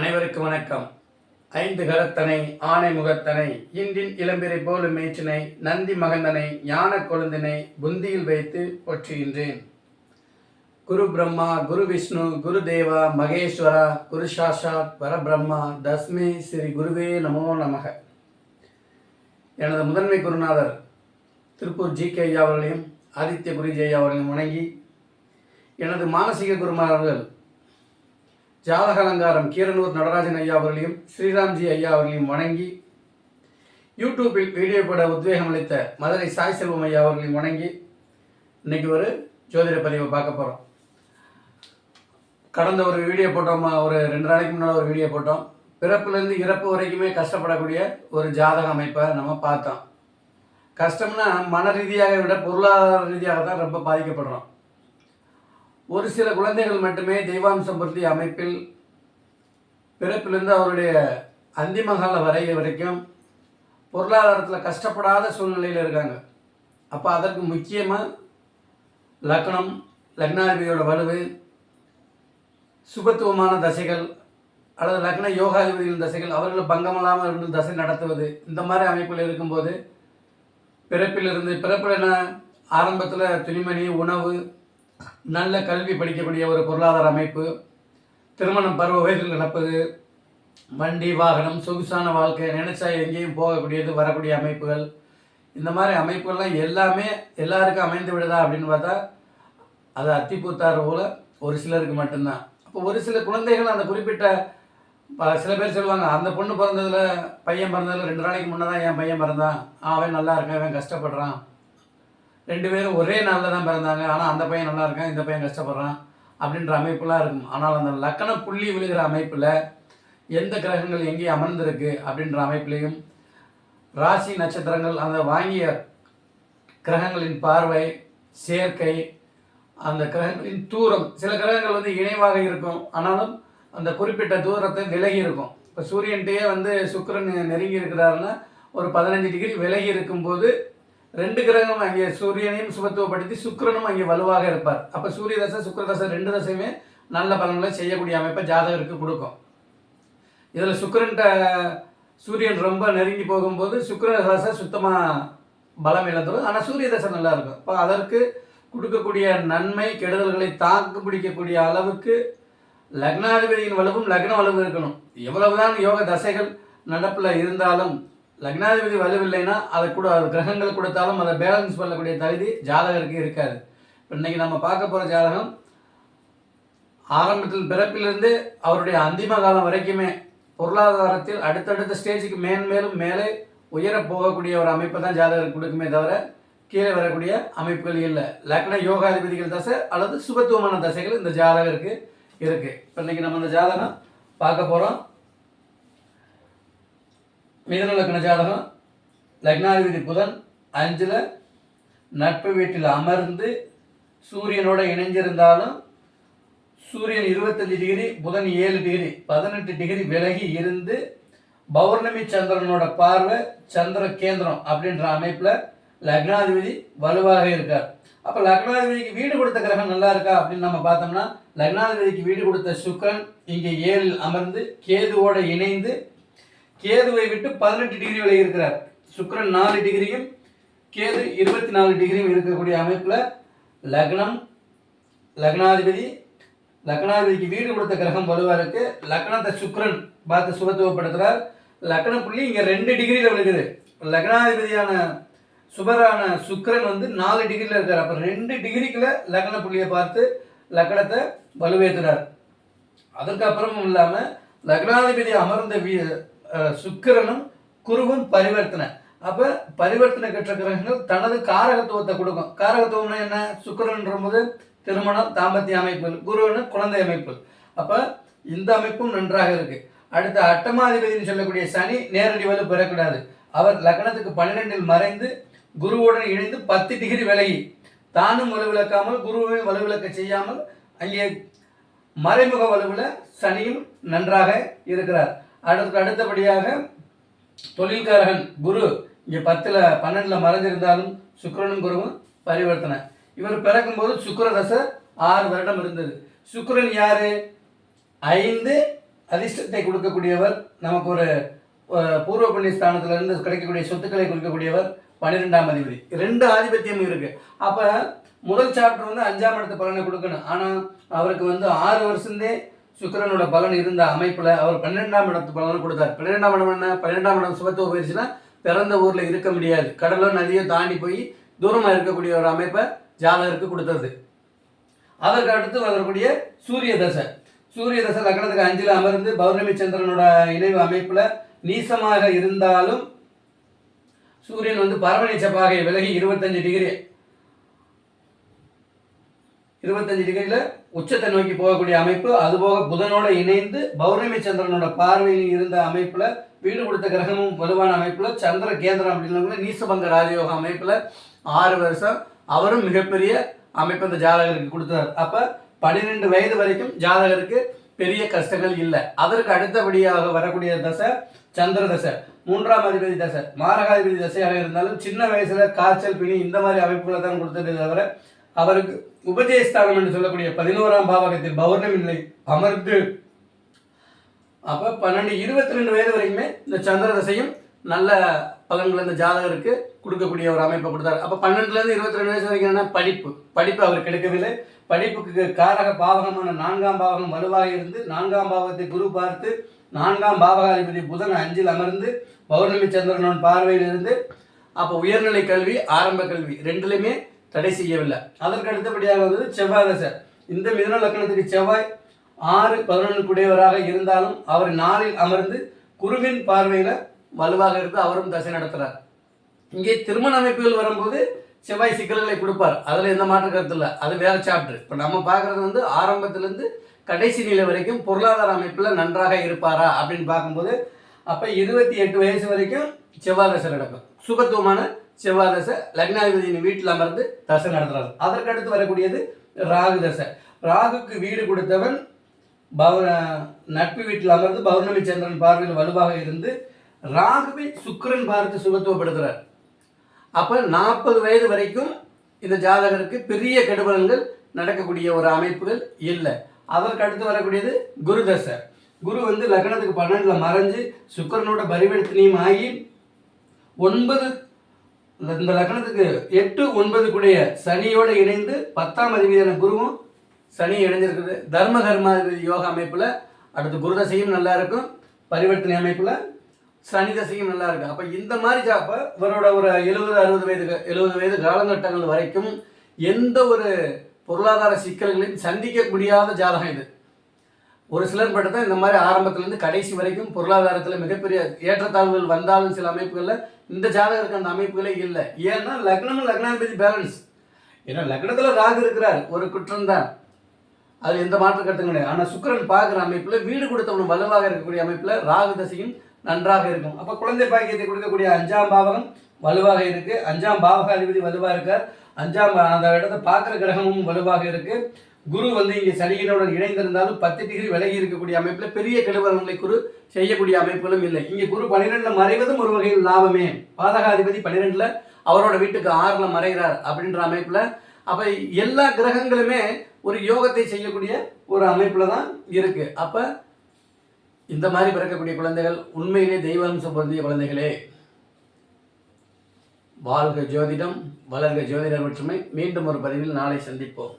அனைவருக்கும் வணக்கம். ஐந்து கரத்தனை ஆனை முகத்தனை இன்றின் இளம்பிரை போலும் மேய்ச்சினை நந்தி மகந்தனை ஞான கொழுந்தினை புந்தியில் வைத்து போற்றுகின்றேன். குரு பிரம்மா குரு விஷ்ணு குரு தேவா மகேஸ்வரா குரு சாஷாத் பரபிரம்மா தஸ்மே ஸ்ரீ குருவே நமோ நமக. எனது முதன்மை குருநாதர் திருப்பூர் ஜி கே ஐயா அவர்களையும் ஆதித்ய குருஜி ஐயா அவர்களையும் வணங்கி எனது மானசீக குருமார்கள் ஜாதக அலங்காரம் கீரனூர் நடராஜன் ஐயா அவர்களையும் ஸ்ரீராம்ஜி ஐயா அவர்களையும் வணங்கி யூடியூப்பில் வீடியோ போட உத்வேகம் அளித்த மதுரை சாய் செல்வம் ஐயா அவர்களையும் வணங்கி இன்னைக்கு ஒரு ஜோதிட பதிவை பார்க்க போகிறோம் கடந்த ஒரு வீடியோ போட்டோம்? ஒரு ரெண்டு நாளைக்கு முன்னால் ஒரு வீடியோ போட்டோம். பிறப்புலேருந்து இறப்பு வரைக்குமே கஷ்டப்படக்கூடிய ஒரு ஜாதக அமைப்பை நம்ம பார்த்தோம். கஷ்டம்னா மன ரீதியாக விட பொருளாதார ரீதியாக தான் ரொம்ப பாதிக்கப்படுறோம். ஒரு சில குழந்தைகள் மட்டுமே தெய்வாம்சம் பற்றிய அமைப்பில் பிறப்பிலிருந்து அவருடைய அந்திம கால வரை வரைக்கும் பொருளாதாரத்தில் கஷ்டப்படாத சூழ்நிலையில் இருக்காங்க. அப்போ அதற்கு முக்கியமாக லக்னம் லக்னாதிபதியோட வலுவு சுபத்துவமான தசைகள் அல்லது லக்ன யோகாதிபதியின் தசைகள் அவர்கள் பங்கமில்லாமல் இருந்து தசை நடத்துவது இந்த மாதிரி அமைப்பில் இருக்கும்போது பிறப்பிலிருந்து பிறப்பில் என்ன ஆரம்பத்தில் துணிமணி உணவு நல்ல கல்வி படிக்கக்கூடிய ஒரு பொருளாதார அமைப்பு திருமணம் பருவ வயதில் நடப்பது வண்டி வாகனம் சொகுசான வாழ்க்கை நினைச்சா எங்கேயும் போகக்கூடியது வரக்கூடிய அமைப்புகள். இந்த மாதிரி அமைப்புகள்லாம் எல்லாமே எல்லாருக்கும் அமைந்து விடுதா அப்படின்னு பார்த்தா அது அத்திப்பூத்தார் போல ஒரு சிலருக்கு மட்டும்தான். அப்போ ஒரு சில குழந்தைகள் அந்த குறிப்பிட்ட ப- சில பேர் சொல்லுவாங்க அந்த பொண்ணு பிறந்ததில் பையன் பிறந்ததுல ரெண்டு நாளைக்கு முன்னே தான் என் பையன் பிறந்தான். அவன் நல்லா இருக்கான் அவன் கஷ்டப்படுறான். ரெண்டு பேரும் ஒரே நாளில் தான் பிறந்தாங்க. ஆனால் அந்த பையன் நல்லா இருக்கான் இந்த பையன் கஷ்டப்படுறான் அப்படின்ற அமைப்புலாம் இருக்கும். ஆனால் அந்த லக்கண புள்ளி விழுகிற அமைப்பில் எந்த கிரகங்கள் எங்கேயும் அமர்ந்திருக்கு அப்படின்ற அமைப்புலையும் ராசி நட்சத்திரங்கள் அந்த வாங்கிய கிரகங்களின் பார்வை சேர்க்கை அந்த கிரகங்களின் தூரம். சில கிரகங்கள் வந்து இணைவாக இருக்கும். ஆனாலும் அந்த குறிப்பிட்ட தூரத்தை விலகி இருக்கும். இப்போ சூரியன்கிட்டயே வந்து சுக்கிரன் நெருங்கி இருக்கிறாருன்னா ஒரு பதினஞ்சு டிகிரி விலகி இருக்கும்போது ரெண்டு கிரகம் அங்கே சூரியனையும் சுபத்துவப்படுத்தி சுக்கிரனும் அங்கே வலுவாக இருப்பார். அப்போ சூரிய தசை சுக்கர தசை ரெண்டு தசையுமே நல்ல பலன்களை செய்யக்கூடிய அமைப்பை ஜாதகருக்கு கொடுக்கும். இதில் சுக்கிரன்ட்ட சூரியன் ரொம்ப நெருங்கி போகும்போது சுக்கர தசை சுத்தமாக பலம் இழந்துடும் ஆனால் சூரிய தசை நல்லா இருக்கும். அப்போ அதற்கு கொடுக்கக்கூடிய நன்மை கெடுதல்களை தாக்கு பிடிக்கக்கூடிய அளவுக்கு லக்னாதிபதியின் வலுவும் லக்ன வலுவும் இருக்கணும். எவ்வளவுதான் யோக தசைகள் நடப்பில் இருந்தாலும் லக்னாதிபதி வலுவில்லைன்னா அதை கூட அது கிரகங்கள் கொடுத்தாலும் அதை பேலன்ஸ் பண்ணக்கூடிய தகுதி ஜாதகருக்கு இருக்காது. இப்போ இன்னைக்கு நம்ம பார்க்க போகிற ஜாதகம் ஆரம்பத்தில் பிறப்பிலிருந்து அவருடைய அந்திம காலம் வரைக்குமே பொருளாதாரத்தில் அடுத்தடுத்த ஸ்டேஜுக்கு மேன்மேலும் மேலே உயர போகக்கூடிய ஒரு அமைப்பை தான் ஜாதகருக்கு கொடுக்குமே தவிர கீழே வரக்கூடிய அமைப்புகள் இல்லை. லக்ன யோகாதிபதிகள் தசை அல்லது சுபத்துவமான தசைகள் இந்த ஜாதகருக்கு இருக்குது இப்போ இன்றைக்கி நம்ம இந்த ஜாதகம் பார்க்க போகிறோம் மிதன லக்ன ஜாதகம் லக்னாதிபதி புதன் அஞ்சில் நட்பு வீட்டில் அமர்ந்து சூரியனோட இணைஞ்சிருந்தாலும் சூரியன் இருபத்தஞ்சி டிகிரி புதன் ஏழு டிகிரி பதினெட்டு டிகிரி விலகி இருந்து பௌர்ணமி சந்திரனோட பார்வை சந்திர கேந்திரம் அப்படின்ற அமைப்பில் லக்னாதிபதி வலுவாக இருக்கார். அப்போ லக்னாதிபதிக்கு வீடு கொடுத்த கிரகம் நல்லா இருக்கா அப்படின்னு நம்ம பார்த்தோம்னா லக்னாதிபதிக்கு வீடு கொடுத்த சுக்கரன் இங்கே ஏழில் அமர்ந்து கேதுவோடு இணைந்து கேதுவை விட்டு பதினெட்டு டிகிரி விலகி இருக்கிறார். சுக்கரன் நாலு டிகிரியும் கேது இருபத்தி நாலு டிகிரியும் இருக்கக்கூடிய அமைப்பில் லக்னம் லக்னாதிபதி லக்னாதிபதிக்கு வீடு கொடுத்த கிரகம் வலுவாக இருக்கு லக்னத்தை சுக்கிரன் பார்த்து சுபத்துவப்படுத்துகிறார் லக்ன புள்ளி இங்கே ரெண்டு டிகிரியில் விழுகுது. லக்னாதிபதியான சுபரான சுக்கரன் வந்து நாலு டிகிரியில் இருக்கார். அப்போ ரெண்டு டிகிரிக்குள்ள லக்ன புள்ளியை பார்த்து லக்னத்தை வலுவேற்றுறார். அதுக்கப்புறமும் இல்லாமல் லக்னாதிபதி அமர்ந்த வீ சுக்கிரனும் குருவும் பரிவர்த்தனை. அப்போ பரிவர்த்தனை கற்ற கிரகங்கள் தனது காரகத்துவத்தை கொடுக்கும். காரகத்துவம்னா என்ன? சுக்கிரன்ற போது திருமணம் தாம்பத்திய அமைப்பு குருன்னு குழந்தை அமைப்பு அப்போ இந்த அமைப்பும் நன்றாக இருக்கு. அடுத்த அட்டமாதிபதினு சொல்லக்கூடிய சனி நேரடி வலு பெறக்கூடாது. அவர் லக்னத்துக்கு பன்னிரெண்டில் மறைந்து குருவுடன் இணைந்து பத்து டிகிரி விலகி தானும் வலுவிழக்காமல் குருவையும் வலுவிழக்க செய்யாமல் அங்கே மறைமுக வலுவில் சனியும் நன்றாக இருக்கிறார். அடுத்து அடுத்தபடியாக தொழில்காரகன் குரு இங்கே பத்தில் பன்னெண்டில் மறைஞ்சிருந்தாலும் சுக்கரனும் குருவும் பரிவர்த்தனை. இவர் பிறக்கும்போது சுக்கிர தசை ஆறு வருடம் இருந்தது. சுக்கரன் யார்? ஐந்து அதிர்ஷ்டத்தை கொடுக்கக்கூடியவர் நமக்கு ஒரு பூர்வ புண்ணிய ஸ்தானத்துல இருந்து கிடைக்கக்கூடிய சொத்துக்களை கொடுக்கக்கூடியவர் பன்னிரெண்டாம் அதிபதி. ரெண்டு ஆதிபத்தியமும் இருக்குது அப்போ முதல் சாப்டர் வந்து அஞ்சாம் இடத்து பலனை கொடுக்கணும். ஆனால் அவருக்கு வந்து ஆறு வருஷந்தே சுக்கரனோட பலன் இருந்த அமைப்பில் அவர் பன்னிரெண்டாம் இடத்து பலனை கொடுத்தார். பன்னிரெண்டாம் இடம் என்ன? பன்னிரெண்டாம் இடம் சுபத்துவ போயிடுச்சுன்னா பிறந்த ஊரில் இருக்க முடியாது. கடலும் நதியோ தாண்டி போய் தூரமாக இருக்கக்கூடிய ஒரு அமைப்பை ஜாதகருக்கு கொடுத்தது. அதற்கு அடுத்து வரக்கூடிய சூரிய தசை. சூரிய தசை லக்னத்துக்கு அஞ்சில் அமர்ந்து பௌர்ணமி சந்திரனோட இணைவு அமைப்பில் நீசமாக இருந்தாலும் சூரியன் வந்து பரவணி செவ்வாகை விலகி இருபத்தஞ்சு டிகிரி இருபத்தஞ்சு டிகிரியில் உச்சத்தை நோக்கி போகக்கூடிய அமைப்பு அதுபோக புதனோடு இணைந்து பௌர்ணமி சந்திரனோட பார்வையில் இருந்த அமைப்பில் வீடு கொடுத்த கிரகமும் வலுவான அமைப்பில் சந்திர கேந்திரம் அப்படின்னா நீசபங்க ராஜயோக அமைப்பில் ஆறு வருஷம் அவரும் மிகப்பெரிய அமைப்பு அந்த ஜாதகருக்கு கொடுத்தார். அப்போ பன்னிரெண்டு வயது வரைக்கும் ஜாதகருக்கு பெரிய கஷ்டங்கள் இல்லை. அதற்கு அடுத்தபடியாக வரக்கூடிய தசை சந்திர தசை மூன்றாம் அதிபதி தசை மாரகாதிபதி தசையாக இருந்தாலும் சின்ன வயசில் காய்ச்சல் பிணி இந்த மாதிரி அமைப்புகளை தான் கொடுத்ததே தவிர அவருக்கு உபஜயஸ்தானம் என்று சொல்லக்கூடிய பதினோராம் பாவகத்தில் பௌர்ணமி நிலை அமர்ந்து அப்ப பன்னெண்டு இருபத்தி ரெண்டு வயது வரைக்குமே இந்த சந்திர தசையும் நல்ல பலன்கள் இந்த ஜாதகருக்கு கொடுக்கக்கூடிய ஒரு அமைப்பை கொடுத்தாரு. அப்ப பன்னெண்டுலேருந்து இருபத்தி ரெண்டு வயசு வரைக்கும் என்ன? படிப்பு. படிப்பு அவருக்கு கிடைக்கவில்லை படிப்புக்கு காரக பாவகமான நான்காம் பாவகம் வலுவாக இருந்து நான்காம் பாவத்தை குரு பார்த்து நான்காம் பாவகாதிபதி புதன் அஞ்சில் அமர்ந்து பௌர்ணமி சந்திரனோட பார்வையில் இருந்து அப்போ உயர்நிலை கல்வி ஆரம்ப கல்வி ரெண்டுலையுமே தடை செய்யவில்லை. அதற்கு அடுத்தபடியாக வந்தது செவ்வாய் தசை. இந்த மிதன லக்னத்துக்கு செவ்வாய் ஆறு பதினொன்று குடையவராக இருந்தாலும் அவர் நாளில் அமர்ந்து குருவின் பார்வையில் வலுவாக இருந்து அவரும் தசை நடத்துகிறார் இங்கே திருமண அமைப்புகள் வரும்போது செவ்வாய் சிக்கல்களை கொடுப்பார். அதில் எந்த மாற்று கருத்து இல்லை. அது வேற சாப்டர் இப்போ நம்ம பார்க்குறது வந்து ஆரம்பத்திலேருந்து கடைசி நிலை வரைக்கும் பொருளாதார அமைப்பில் நன்றாக இருப்பாரா அப்படின்னு பார்க்கும்போது அப்போ இருபத்தி எட்டு வயசு வரைக்கும் செவ்வாய் தசை நடக்கும். சுகத்துவமான செவ்வாய் தசை லக்னாதிபதியின் வீட்டில் அமர்ந்து தசை நடத்துறாரு. அதற்கு அடுத்து வரக்கூடியது ராகு தசை. ராகுக்கு வீடு கொடுத்தவன் பௌ நட்பு வீட்டில் அமர்ந்து பௌர்ணமி சந்திரன் பார்வையில் வலுவாக இருந்து ராகுவை சுக்கரன் பார்த்து சுகத்துவப்படுத்துகிறார் அப்போ நாற்பது வயது வரைக்கும் இந்த ஜாதகருக்கு பெரிய கெடுபலன்கள் நடக்கக்கூடிய ஒரு அமைப்புகள் இல்லை. அதற்கு அடுத்து வரக்கூடியது குரு தசை. குரு வந்து லக்னத்துக்கு பன்னெண்டில் மறைஞ்சு சுக்கரனோட பரிவர்த்தனையும் ஆகி ஒன்பது இந்த லக்னத்துக்கு எட்டு ஒன்பதுக்குடிய சனியோடு இணைந்து பத்தாம் அதிபதியான குருவும் சனி இணைஞ்சிருக்குது. தர்ம கர்மாதிபதி யோகா அமைப்பில் அடுத்து குரு தசையும் நல்லா இருக்கும். பரிவர்த்தனை அமைப்பில் சனி தசையும் நல்லா இருக்கும் அப்போ இந்த மாதிரி ஜாப்ப இவரோட ஒரு எழுபது அறுபது வயது எழுபது வயது காலகட்டங்கள் வரைக்கும் எந்த ஒரு பொருளாதார சிக்கல்களையும் சந்திக்க முடியாத ஜாதகம் இது. ஒரு சிலர் மட்டும் தான் இந்த மாதிரி ஆரம்பத்திலேருந்து கடைசி வரைக்கும் பொருளாதாரத்தில் மிகப்பெரிய ஏற்றத்தாழ்வுகள் வந்தாலும் சில அமைப்புகளில் இந்த ஜாதகருக்கு அந்த அமைப்புகளே இல்லை. ஏன்னா லக்னமும் லக்னாதிபதி பேலன்ஸ் ஏன்னா லக்னத்தில் ராகு இருக்கிறார். ஒரு குற்றம் தான். அது எந்த மாற்று கருத்தும் கிடையாது. ஆனால் சுக்கிரன் பார்க்குற அமைப்பில் வீடு கொடுத்தவனும் வலுவாக இருக்கக்கூடிய அமைப்பில் ராகு தசையும் நன்றாக இருக்கும். அப்போ குழந்தை பாக்கியத்தை கொடுக்கக்கூடிய அஞ்சாம் பாவகம் வலுவாக இருக்குது அஞ்சாம் பாவக அதிபதி வலுவாக இருக்கார். அஞ்சாம் அந்த இடத்தை பார்க்குற கிரகமும் வலுவாக இருக்குது குரு வந்து இங்கே சனியினுடன் இணைந்திருந்தாலும் பத்து டிகிரி விலகி இருக்கக்கூடிய அமைப்பில் பெரிய கெடுவரங்களை குரு செய்யக்கூடிய அமைப்புகளும் இல்லை. இங்கே குரு பனிரெண்டில் மறைவதும் ஒரு வகையில் லாபமே. பாதகாதிபதி பன்னிரெண்டில் அவரோட வீட்டுக்கு ஆறில் மறைகிறார் அப்படின்ற அமைப்பில். அப்போ எல்லா கிரகங்களுமே ஒரு யோகத்தை செய்யக்கூடிய ஒரு அமைப்பில் தான் இருக்கு. அப்போ இந்த மாதிரி பிறக்கக்கூடிய குழந்தைகள் உண்மையிலே தெய்வம்சம் பொருந்திய குழந்தைகளே. வாழ்க ஜோதிடம் வளர்க ஜோதிடர் ஒற்றுமை. மீண்டும் ஒரு பதிவில் நாளை சந்திப்போம்.